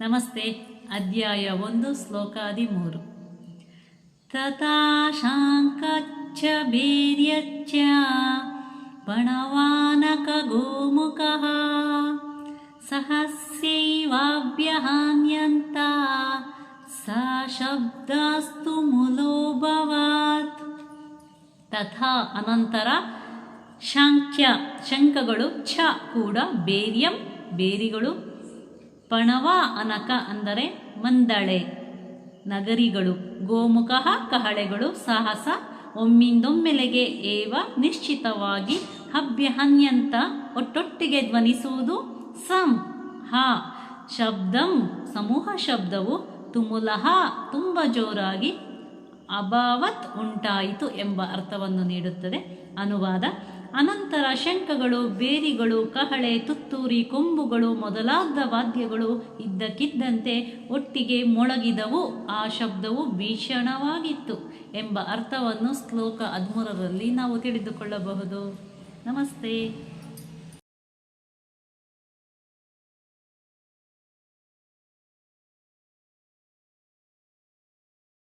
ನಮಸ್ತೆ. ಅಧ್ಯಾಯ ಒಂದು, ಶ್ಲೋಕ ಹದಿಮೂರು. ತಥಾಶಾಂಕಚ್ಚ ಶಾಂಕಚ್ಚ ಭೇರ್ಯಚ್ಚ ಪಣವಾನಕ ಗೋಮುಖಃ ಸ ಶಬ್ದಾಸ್ತು ಮೂಲೋಭವಾತ್. ತಥಾ ಅನಂತರ ಶಾಂಖ್ಯ ಶಂಖಗಳು ಛ ಕೂಡ ಬೇರ್ಯಂ, ಬೇರಿಗಳು. ಪಣವ ಅನಕ ಅಂದರೆ ಮಂದಳೆ. ನಗರಿಗಳು ಗೋಮುಖ, ಕಹಳೆಗಳು ಸಾಹಸ. ಒಮ್ಮಿಂದೊಮ್ಮೆಲೆಗೆ ಏವ ನಿಶ್ಚಿತವಾಗಿ ಹಬ್ಯಹನ್ಯಂತ ಒಟ್ಟೊಟ್ಟಿಗೆ ಧ್ವನಿಸುವುದು ಸಂ, ಹ. ಶಬ್ದಂ, ಸಮೂಹ ಶಬ್ದವು ತುಮುಲಹ, ತುಂಬ ಜೋರಾಗಿ ಅಭಾವತ್ ಉಂಟಾಯಿತು ಎಂಬ ಅರ್ಥವನ್ನು ನೀಡುತ್ತದೆ. ಅನುವಾದ ಅನಂತರ ಶಂಖಗಳು, ಬೇರಿಗಳು, ಕಹಳೆ, ತುತ್ತೂರಿ, ಕೊಂಬುಗಳು ಮೊದಲಾದ ವಾದ್ಯಗಳು ಇದ್ದಕ್ಕಿದ್ದಂತೆ ಒಟ್ಟಿಗೆ ಮೊಳಗಿದವು. ಆ ಶಬ್ದವು ಭೀಷಣವಾಗಿತ್ತು ಎಂಬ ಅರ್ಥವನ್ನು ಶ್ಲೋಕ ಹದಿಮೂರರಲ್ಲಿ ನಾವು ತಿಳಿದುಕೊಳ್ಳಬಹುದು. ನಮಸ್ತೆ.